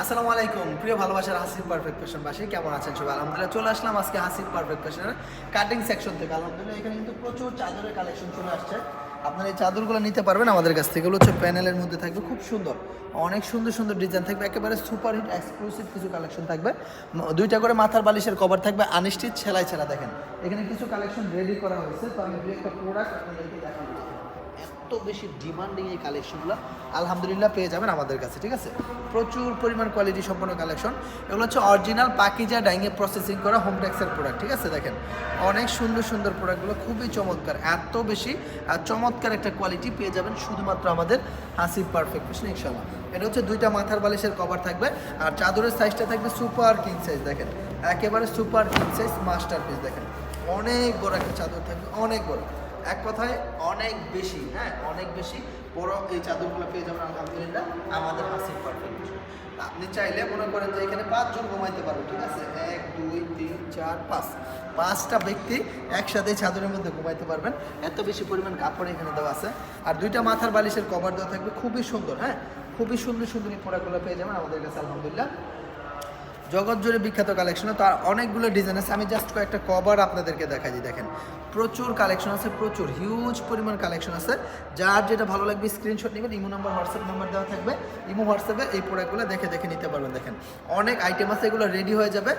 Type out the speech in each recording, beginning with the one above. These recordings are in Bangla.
আসসালামু আলাইকুম, প্রিয় ভালোবাসার হাসির পারফেক্ট ফ্যাশন বাসী কেমন আছেন সবাই? আলহামদুলিল্লাহ চলে আসলাম আজকে হাসির পারফেক্ট ফ্যাশনের কাটিং সেকশন থেকে। আলহামদুলিল্লাহ, এখানে কিন্তু প্রচুর চাদরের কালেকশন চলে আসছে। আপনারা এই চাদরগুলো নিতে পারবেন আমাদের কাছ থেকে। হচ্ছে প্যানেলের মধ্যে থাকবে, খুব সুন্দর। অনেক সুন্দর সুন্দর ডিজাইন থাকবে, একেবারে সুপার হিট এক্সক্লুসিভ কিছু কালেকশন থাকবে। দুইটা করে মাথার বালিশের কভার থাকবে আনিষ্টিচ ছেলাই ছেলা দেখেন। এখানে কিছু কালেকশন রেডি করা হয়েছে, তো আমি দু একটা প্রোডাক্ট আপনাদেরকে দেখাবো বেশি ডিমান্ডিং এই কালেকশনগুলো আলহামদুলিল্লাহ পেয়ে যাবেন আমাদের কাছে, ঠিক আছে? প্রচুর পরিমাণ কোয়ালিটি সম্পন্ন কালেকশন এগুলো হচ্ছে অরিজিনাল পাকিজা ডাইংয়ে প্রসেসিং করা হোম ট্যাক্সের প্রোডাক্ট ঠিক আছে দেখেন? অনেক সুন্দর সুন্দর প্রোডাক্টগুলো খুবই চমৎকার। এত বেশি, আর চমৎকার একটা কোয়ালিটি পেয়ে যাবেন শুধুমাত্র আমাদের হাসিব পারফেক্ট ফ্যাশন ইনশাল্লাহ এটা হচ্ছে দুইটা মাথার বালিশের কভার থাকবে, আর চাদরের সাইজটা থাকবে সুপার কিং সাইজ দেখেন? একেবারে super king size masterpiece দেখেন? অনেক বড় একটা চাদর থাকবে, অনেক বড়। এক কথায় অনেক বেশি হ্যাঁ অনেক বেশি। বড় এই চাদরগুলো পেয়ে যাবেন, আলহামদুলিল্লাহ, আমাদের হাসির পারফেক্ট আপনি চাইলে মনে করেন যে এখানে পাঁচজন ঘুমাইতে পারবে ঠিক আছে? এক, দুই, তিন, চার, পাঁচ। পাঁচটা ব্যক্তি একসাথে চাদরের মধ্যে ঘুমাইতে পারবেন। এত বেশি পরিমাণ কাপড় এখানে দেওয়া আছে। আর দুইটা মাথার বালিশের কভার দেওয়া থাকবে, খুবই সুন্দর হ্যাঁ? খুবই সুন্দর সুন্দর এই প্রোডাক্টগুলো পেয়ে যাবেন আমাদের কাছে, আলহামদুলিল্লাহ। জগৎ জুড়ে বিখ্যাত কালেকশন তার অনেকগুলো ডিজাইন আছে। আমি জাস্ট কয়েকটা কভার আপনাদেরকে দেখাই দেখেন। প্রচুর কালেকশন আছে, প্রচুর হিউজ পরিমাণ কালেকশন আছে। যার যেটা ভালো লাগবে স্ক্রিনশট নেবেন, ইমো নাম্বার, হোয়াটসঅ্যাপ নাম্বার দেওয়া থাকবে। ইমো, হোয়াটসঅ্যাপে এই প্রোডাক্টগুলো দেখে দেখে নিতে পারবেন, দেখেন। অনেক আইটেম আছে, এগুলো রেডি হয়ে যাবে।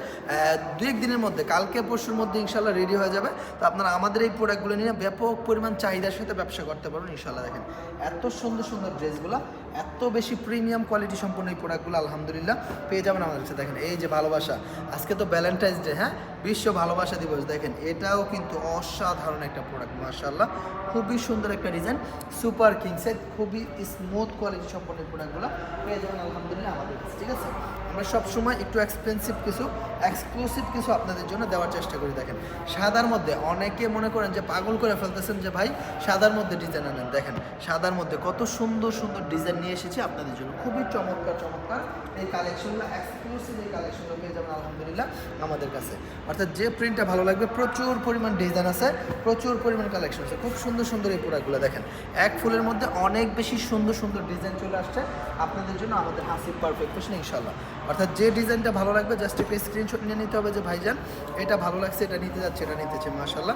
এক দিনের মধ্যে, কালকে পরশুর মধ্যে ইনশাল্লাহ রেডি হয়ে যাবে। তো আপনারা আমাদের এই প্রোডাক্টগুলো নিয়ে ব্যাপক পরিমাণ চাহিদার সাথে ব্যবসা করতে পারবেন ইনশাল্লাহ দেখেন। এত সুন্দর সুন্দর ড্রেসগুলো এত বেশি প্রিমিয়াম কোয়ালিটি সম্পন্ন এই প্রোডাক্টগুলো আলহামদুলিল্লাহ, পেয়ে যাবেন আমাদের কাছে, দেখেন। এই যে ভালোবাসা। আজকে তো ভ্যালেন্টাইন্স ডে হ্যাঁ? বিশ্ব ভালোবাসা দিবস, দেখেন, এটাও কিন্তু অসাধারণ একটা প্রোডাক্ট মার্শাল্লাহ খুবই সুন্দর একটা ডিজাইন সুপার কিংসের খুবই স্মুথ কোয়ালিটি সম্পন্ন প্রোডাক্টগুলো পেয়ে যাবেন, আলহামদুলিল্লাহ, আমাদের কাছে, ঠিক আছে? আমরা সবসময় একটু এক্সপেন্সিভ কিছু এক্সক্লুসিভ কিছু আপনাদের জন্য দেওয়ার চেষ্টা করি, দেখেন। সাদার মধ্যে অনেকে মনে করেন যে পাগল করে ফেলতেছেন যে, ভাই, সাদার মধ্যে ডিজাইন আনেন দেখেন, সাদার মধ্যে কত সুন্দর সুন্দর ডিজাইন নিয়ে এসেছি আপনাদের জন্য। খুবই চমৎকার চমৎকার এই কালেকশনগুলো এক্সক্লুসিভ এই কালেকশনগুলো পেয়ে যাবেন, আলহামদুলিল্লাহ, আমাদের কাছে। অর্থাৎ যে প্রিন্টটা ভালো লাগবে, প্রচুর পরিমাণ ডিজাইন আছে, প্রচুর পরিমাণ কালেকশন আছে। খুব সুন্দর সুন্দর এই প্রোডাক্টগুলো দেখেন। এক ফুলের মধ্যে অনেক বেশি সুন্দর সুন্দর ডিজাইন চলে আসছে। আপনাদের জন্য আমাদের হাসির পারফেক্ট ইনশাল্লাহ অর্থাৎ যে ডিজাইনটা ভালো লাগবে জাস্ট একটা স্ক্রিনশট নিয়ে নিতে হবে যে, ভাইজান, এটা ভালো লাগছে, এটা নিতে যাচ্ছে, এটা নিতেছে মাসাল্লাহ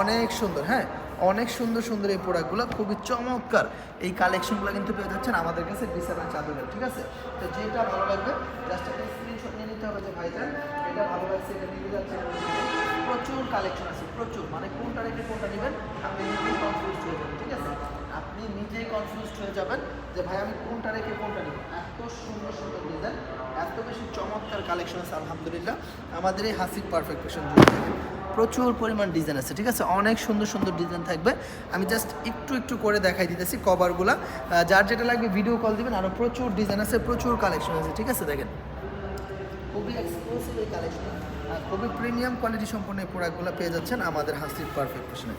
অনেক সুন্দর হ্যাঁ? অনেক সুন্দর সুন্দর এই প্রোডাক্টগুলো খুবই চমৎকার। এই কালেকশনগুলো কিন্তু পেয়ে যাচ্ছেন আমাদের কাছে ডিসেবল চাদরের, ঠিক আছে? তো যেটা ভালো লাগবে জাস্ট একটা স্ক্রিনশট নিয়ে নিতে হবে যে, ভাইজান, এটা ভালো লাগছে, এটা নিতে যাচ্ছে। প্রচুর কালেকশন আছে, প্রচুর। মানে কোনটা রেখে কোনটা নেবেন, আপনি নিজেই কনফিউজ হয়ে যাবেন, ঠিক আছে? আপনি নিজেই কনফিউজ হয়ে যাবেন যে ভাই, আমি কোনটা রেখে কোনটা নেব? এত সুন্দর সুন্দর ডিজাইন এত বেশি চমৎকার কালেকশন আছে, আলহামদুলিল্লাহ। আমাদের এই হাসিক পারফেক্ট প্রচুর পরিমাণ ডিজাইন আছে, ঠিক আছে? অনেক সুন্দর সুন্দর ডিজাইন থাকবে। আমি জাস্ট একটু একটু করে দেখাই দিতেছি কভারগুলা যার যেটা লাগবে ভিডিও কল দিবেন আরও প্রচুর ডিজাইন আছে, প্রচুর কালেকশন আছে, ঠিক আছে? দেখেন। খুবই এক্সক্লুসিভ এই কালেকশন খুবই প্রিমিয়াম কোয়ালিটি সম্পন্ন এই প্রোডাক্টগুলো পেয়ে যাচ্ছেন আমাদের হাসির পারফেক্ট ফ্যাশনে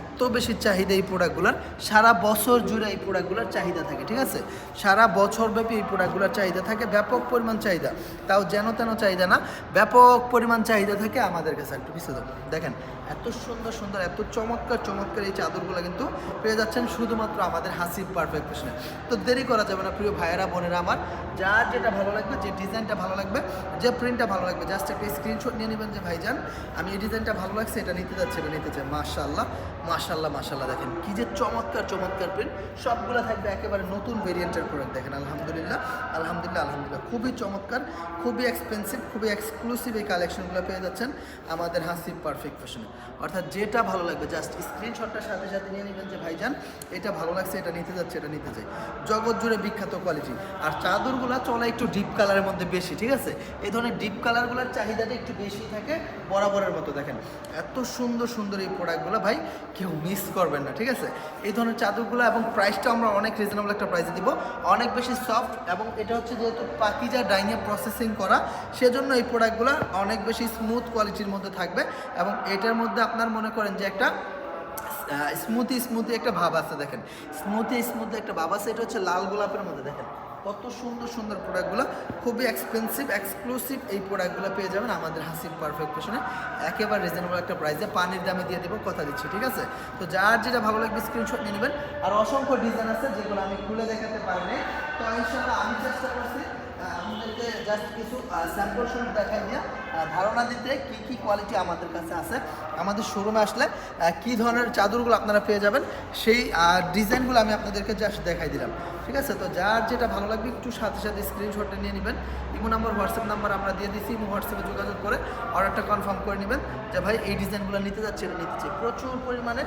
এত বেশি চাহিদা এই প্রোডাক্টগুলোর সারা বছর জুড়ে এই প্রোডাক্টগুলোর চাহিদা থাকে, ঠিক আছে? সারা বছর ব্যাপী এই প্রোডাক্টগুলোর চাহিদা থাকে, ব্যাপক পরিমাণ চাহিদা। তাও যেন তেন চাহিদা না, ব্যাপক পরিমাণ চাহিদা থাকে আমাদের কাছে একটু দেবো দেখেন, এত সুন্দর সুন্দর, এত চমৎকার চমৎকার এই চাদরগুলো কিন্তু পেয়ে যাচ্ছেন শুধুমাত্র আমাদের হাসিব পারফেক্ট ফ্যাশনে তো দেরি করা যাবে না, প্রিয় ভাইয়েরা, বোনেরা আমার, যার যেটা ভালো লাগবে, যে ডিজাইনটা ভালো লাগবে, যে প্রিন্টটা ভালো লাগবে জাস্ট একটা স্ক্রিনশট নিয়ে নেবেন যে, ভাইজান, আমি এই ডিজাইনটা ভালো লাগছে, এটা নিতে যাচ্ছে, এটা নিতে চাই। মাশাল্লাহ মাশাল্লাহ মাশাল্লাহ দেখেন কি যে চমৎকার চমৎকার প্রিন্ট সবগুলো থাকবে একেবারে নতুন ভেরিয়েন্টের প্রোডাক্ট দেখেন, আলহামদুলিল্লাহ আলহামদুলিল্লাহ আলহামদুলিল্লাহ। খুবই চমৎকার, খুবই এক্সপেন্সিভ খুবই এক্সক্লুসিভ এই কালেকশনগুলো পেয়ে যাচ্ছেন আমাদের হাসিব পারফেক্ট ফ্যাশনে অর্থাৎ যেটা ভালো লাগবে জাস্ট স্ক্রিনশটটার সাথে সাথে নিয়ে নেবেন যে, ভাইজান, এটা ভালো লাগছে, এটা নিতে যাচ্ছে, এটা নিতে চাই। জগৎ জুড়ে বিখ্যাত কোয়ালিটি আর চাদরগুলো চলে একটু ডিপ কালারের মধ্যে বেশি, ঠিক আছে? এই ধরনের ডিপ কালারগুলোর চাহিদাটা একটু বেশি থাকে, বরাবরের মতো দেখেন। এত সুন্দর সুন্দর এই প্রোডাক্টগুলো ভাই, কেউ মিস করবেন না, ঠিক আছে? এই ধরনের চাদরগুলো এবং প্রাইসটা আমরা অনেক রিজনেবল একটা প্রাইসে দিব। অনেক বেশি সফট এবং এটা হচ্ছে যেহেতু পাকিজা ডাইনে প্রসেসিং করা, সেজন্য এই প্রোডাক্টগুলো অনেক বেশি স্মুথ কোয়ালিটির মধ্যে থাকবে এবং এটার মধ্যে আপনার মনে করেন যে একটা স্মুথি স্মুথি একটা ভাব আছে, দেখেন। স্মুথি স্মুথি একটা ভাব আছে, এটা হচ্ছে লাল গোলাপের মধ্যে, দেখেন। কত সুন্দর সুন্দর প্রোডাক্টগুলো খুবই এক্সপেন্সিভ এক্সক্লুসিভ এই প্রোডাক্টগুলো পেয়ে যাবেন আমাদের হাসির পারফেক্ট ফ্যাশনে একেবারে রিজনেবল একটা প্রাইসে পানির দামে দিয়ে দেবো, কথা দিচ্ছি, ঠিক আছে? তো যার যেটা ভালো লাগবে স্ক্রিনশট নিয়ে নেবেন। আর অসংখ্য ডিজাইন আছে যেগুলো আমি খুলে দেখাতে পারিনি তো আমি চেষ্টা করছি আমাদেরকে জাস্ট কিছু স্যাম্পল শুরু দেখাই দিয়া। ধারণা দিতে কি কি কোয়ালিটি আমাদের কাছে আছে। আমাদের শোরুমে আসলে কি ধরনের চাদরগুলো আপনারা পেয়ে যাবেন, সেই ডিজাইনগুলো আমি আপনাদেরকে জাস্ট দেখাই দিলাম। ঠিক আছে? তো যার যেটা ভালো লাগবে, একটু সাথে সাথে স্ক্রিনশটটা নিয়ে নেবেন। ইমো নাম্বার, হোয়াটসঅ্যাপ নাম্বার আমরা দিয়ে দিচ্ছি ইমো, হোয়াটসঅ্যাপে যোগাযোগ করে অর্ডারটা কনফার্ম করে নেবেন যে, ভাই, এই ডিজাইনগুলো নিতে যাচ্ছে, এটা নিতে চাই। প্রচুর পরিমাণে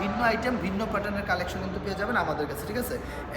ভিন্ন আইটেম ভিন্ন প্যাটার্নের কালেকশন কিন্তু পেয়ে যাবেন আমাদের কাছে। ঠিক আছে?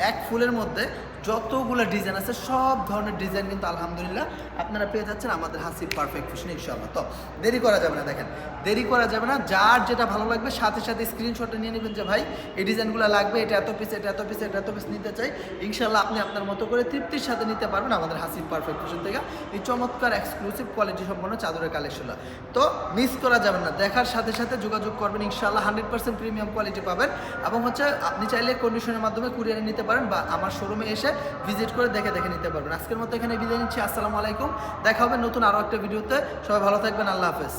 এক ফুলের মধ্যে যতগুলো ডিজাইন আছে, সব ধরনের ডিজাইন কিন্তু আলহামদুলিল্লাহ আপনারা পেয়ে যাচ্ছেন আমাদের হাসিব পারফেক্ট ফ্যাশন ইনশাআল্লাহ। তো দেরি করা যাবে না, দেখেন। দেরি করা যাবে না, যার যেটা ভালো লাগবে সাথে সাথে স্ক্রিনশটে নিয়ে নেবেন যে, ভাই, এই ডিজাইনগুলো লাগবে, এটা এত পিস এটা এত পিস এটা এত পিস নিতে চাই। ইনশাআল্লাহ আপনি আপনার মতো করে তৃপ্তির সাথে নিতে পারবেন আমাদের হাসিব পারফেক্ট ফ্যাশন থেকে। এই চমৎকার এক্সক্লুসিভ কোয়ালিটি সম্পন্ন চাদরের কালেকশনটা তো মিস করা যাবে না, দেখার সাথে সাথে যোগাযোগ করবেন, ইনশাআল্লাহ হান্ড্রেড পার্সেন্ট প্রিমিয়াম কোয়ালিটি পাবেন। এবং হচ্ছে, আপনি চাইলে কন্ডিশনের মাধ্যমে কুরিয়ারে নিতে পারেন বা আমার শোরুমে এসে ভিজিট করে দেখে দেখে নিতে পারবেন। আজকের মতো এখানে বিদায় নিচ্ছি। আসসালামু আলাইকুম। দেখা হবে নতুন আরও একটা ভিডিওতে। সবাই ভালো থাকবেন। আল্লাহ হাফেজ।